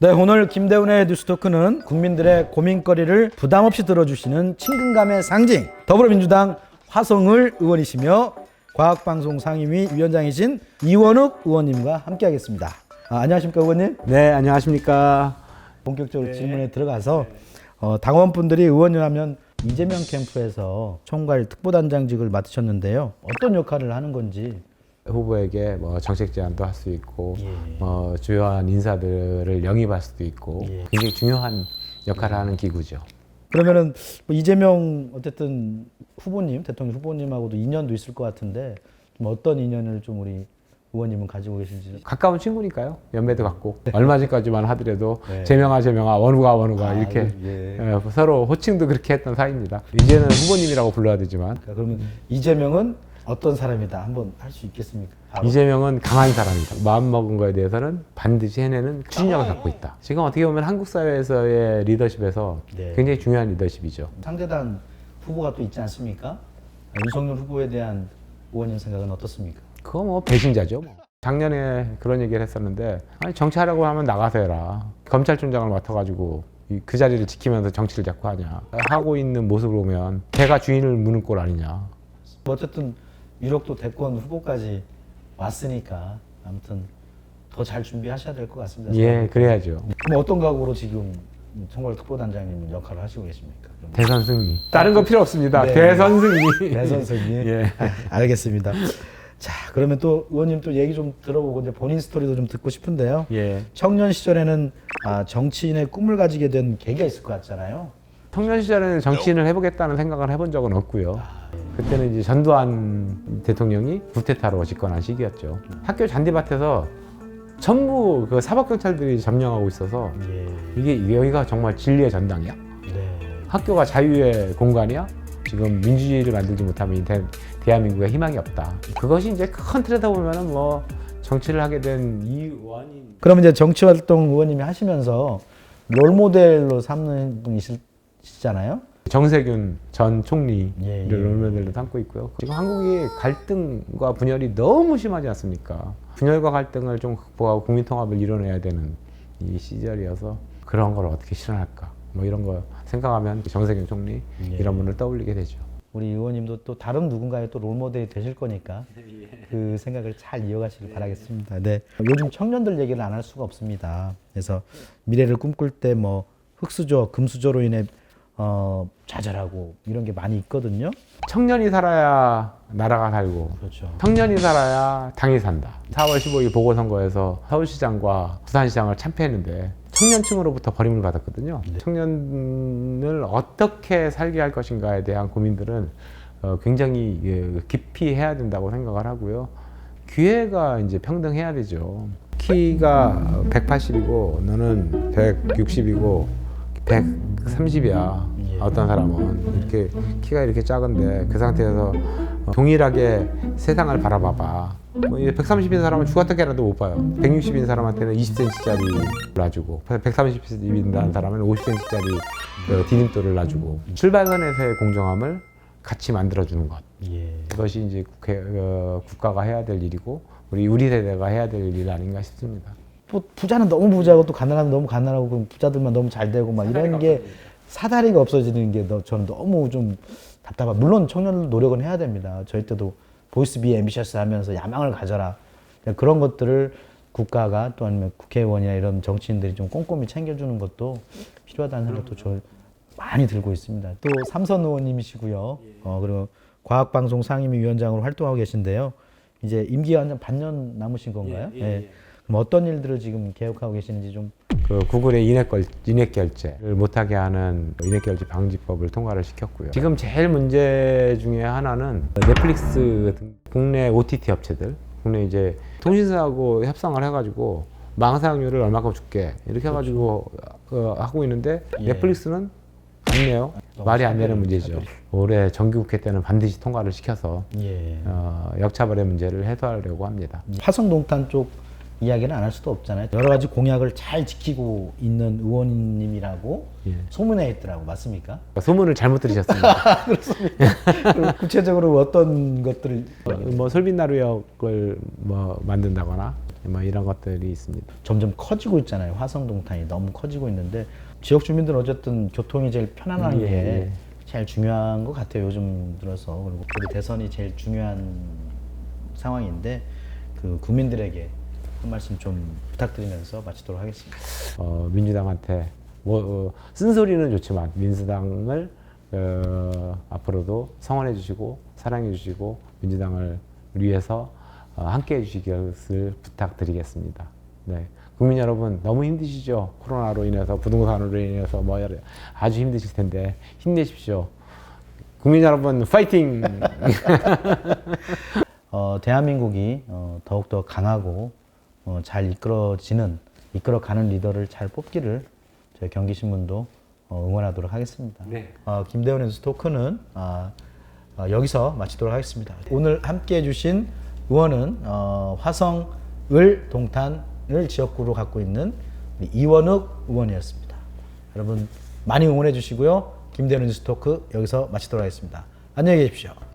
네, 오늘 김대훈의 뉴스토크는 국민들의 고민거리를 부담 없이 들어주시는 친근감의 상징 더불어민주당 화성을 의원이시며 과학방송 상임위 위원장이신 이원욱 의원님과 함께하겠습니다. 아, 안녕하십니까 의원님? 네, 안녕하십니까. 본격적으로 질문에 들어가서 어, 당원분들이 의원이라면 이재명 캠프에서 총괄 특보단장직을 맡으셨는데요. 어떤 역할을 하는 건지 후보에게 뭐 정책 제안도 할 수 있고, 예. 뭐 주요한 인사들을 영입할 수도 있고, 예. 굉장히 중요한 역할을 하는 기구죠. 그러면은 뭐 이재명 어쨌든 후보님 대통령 후보님하고도 인연도 있을 것 같은데 좀 어떤 인연을 좀 우리 의원님은 가지고 계신지 가까운 친구니까요. 연배도 같고. 얼마 전까지만 하더라도 네. 재명아, 재명아, 원우가, 원우가 아, 이렇게 예. 예, 서로 호칭도 그렇게 했던 사이입니다. 이제는 후보님이라고 불러야 되지만, 그러니까 그러면 이재명은 어떤 사람이다 한번 할 수 있겠습니까? 바로. 이재명은 강한 사람이다. 마음 먹은 거에 대해서는 반드시 해내는 추진력을 갖고 있다. 지금 어떻게 보면 한국 사회에서의 리더십에서 네. 굉장히 중요한 리더십이죠. 상대당 후보가 또 있지 않습니까? 윤석열 후보에 대한 의원님 생각은 어떻습니까? 그거 뭐 배신자죠. 뭐. 작년에 그런 얘기를 했었는데 아니 정치하려고 하면 나가서 해라. 검찰총장을 맡아가지고 이- 그 자리를 지키면서 정치를 자꾸 하냐. 하고 있는 모습을 보면 개가 주인을 무는 꼴 아니냐. 뭐 어쨌든 유력 도 대권 후보까지 왔으니까 아무튼 더 잘 준비하셔야 될 것 같습니다. 예, 그래야죠. 그럼 어떤 각오로 지금 총괄 특보단장님 역할을 하시고 계십니까? 대선 승리. 다른 거 필요 없습니다. 네. 대선 승리. 대선 승리. 예. 알겠습니다. 자, 그러면 또 의원님 또 얘기 좀 들어보고 이제 본인 스토리도 좀 듣고 싶은데요. 예. 청년 시절에는 아, 정치인의 꿈을 가지게 된 계기가 있을 것 같잖아요. 청년 시절에는 정치인을 해보겠다는 생각을 해본 적은 없고요. 그때는 이제 전두환 대통령이 구테타로 집권한 시기였죠. 학교 잔디밭에서 전부 그 사법경찰들이 점령하고 있어서 예. 이게 여기가 정말 진리의 전당이야? 네. 학교가 자유의 공간이야? 지금 민주주의를 만들지 못하면 이 대, 대한민국에 희망이 없다. 그것이 이제 큰 틀에다 보면은 뭐 정치를 하게 된 이 원인. 그럼 이제 정치 활동 의원님이 하시면서 롤 모델로 삼는 분이시잖아요. 정세균 전 총리를 예, 예. 롤모델로 삼고 있고요. 지금 한국이 갈등과 분열이 너무 심하지 않습니까? 분열과 갈등을 좀 극복하고 국민 통합을 이뤄내야 되는 이 시절이어서 그런 걸 어떻게 실현할까? 뭐 이런 거 생각하면 정세균 총리 예. 이런 분을 떠올리게 되죠. 우리 의원님도 또 다른 누군가의 또 롤 모델이 되실 거니까 그 생각을 잘 이어가시길 바라겠습니다. 네. 요즘 청년들 얘기를 안 할 수가 없습니다. 그래서 미래를 꿈꿀 때 뭐 흑수저, 금수저로 인해 어, 좌절하고 이런 게 많이 있거든요. 청년이 살아야 나라가 살고 그렇죠. 청년이 살아야 당이 산다. 4월 15일 보궐선거에서 서울시장과 부산시장을 참패했는데 청년층으로부터 버림을 받았거든요. 청년을 어떻게 살게 할 것인가에 대한 고민들은 어, 굉장히 예, 깊이 해야 된다고 생각을 하고요. 기회가 이제 평등해야 되죠. 키가 180이고 너는 160이고 130이야. 예. 어떤 사람은 이렇게 키가 이렇게 작은데 그 상태에서 어, 동일하게 세상을 바라봐봐. 뭐 130인 사람은 죽었다 깨라도 못 봐요. 160인 사람한테는 20cm짜리 놔주고 130인다는 사람은 50cm짜리 디딤돌을 놔주고 출발선에서의 공정함을 같이 만들어주는 것. 예. 그것이 이제 국회, 어, 국가가 해야 될 일이고 우리 우리 세대가 해야 될 일 아닌가 싶습니다. 또 부자는 너무 부자고 또 가난하면 너무 가난하고 그럼 부자들만 너무 잘 되고 막 이런 게 사다리가 없어지는 게 너- 저는 너무 좀 답답하. 물론 청년들 노력은 해야 됩니다. 저희 때도 보이스 비 앰비셔스 하면서 야망을 가져라 그런 것들을 국가가 또 아니면 국회의원이나 이런 정치인들이 좀 꼼꼼히 챙겨주는 것도 필요하다는 생각도 저 많이 들고 있습니다. 또 삼선 의원님이시고요. 어 그리고 과학방송 상임위 위원장으로 활동하고 계신데요. 이제 임기가 한 반년 남으신 건가요? 예. 그럼 어떤 일들을 지금 계획하고 계시는지 좀 그 구글의 인앱, 걸, 인앱 결제를 못하게 하는 인앱 결제 방지법을 통과를 시켰고요. 지금 제일 문제 중에 하나는 넷플릭스 같은 국내 OTT 업체들, 국내 이제 통신사하고 협상을 해가지고 망 사용료를 얼마큼 줄게 이렇게 해가지고 어, 하고 있는데 예. 넷플릭스는 안 내요. 말이 안 되는 문제죠. 올해 정기국회 때는 반드시 통과를 시켜서 예. 어, 역차별의 문제를 해소하려고 합니다. 화성동탄 쪽 이야기는 안할 수도 없잖아요. 여러 가지 공약을 잘 지키고 있는 의원님이라고 예. 소문에 있더라고 맞습니까? 소문을 잘못 들으셨습니다. 그럼 구체적으로 어떤 것들을 뭐 솔빈나루역을 뭐 만든다거나 뭐 이런 것들이 있습니다. 점점 커지고 있잖아요. 화성동탄이 너무 커지고 있는데 지역 주민들은 어쨌든 교통이 제일 편안한 예, 게 예. 제일 중요한 것 같아요. 요즘 들어서 그리고 우리 대선이 제일 중요한 상황인데 그 국민들에게 한 말씀 좀 부탁드리면서 마치도록 하겠습니다. 어, 민주당한테 뭐 어, 쓴소리는 좋지만 민주당을 어, 앞으로도 성원해 주시고 사랑해 주시고 민주당을 위해서 어, 함께 해 주시기를 부탁드리겠습니다. 네. 국민 여러분 너무 힘드시죠? 코로나로 인해서 부동산으로 인해서 뭐 여러- 아주 힘드실 텐데 힘내십시오. 국민 여러분 파이팅! 어, 대한민국이 어, 더욱더 강하고 어, 잘 이끌어지는 이끌어가는 리더를 잘 뽑기를 저희 경기신문도 어, 응원하도록 하겠습니다. 네. 어, 김대원 뉴스 토크는 아, 어, 여기서 마치도록 하겠습니다. 오늘 함께 해 주신 의원은 어, 화성 을 동탄을 지역구로 갖고 있는 이원욱 의원이었습니다. 여러분 많이 응원해 주시고요. 김대원 뉴스 토크 여기서 마치도록 하겠습니다. 안녕히 계십시오.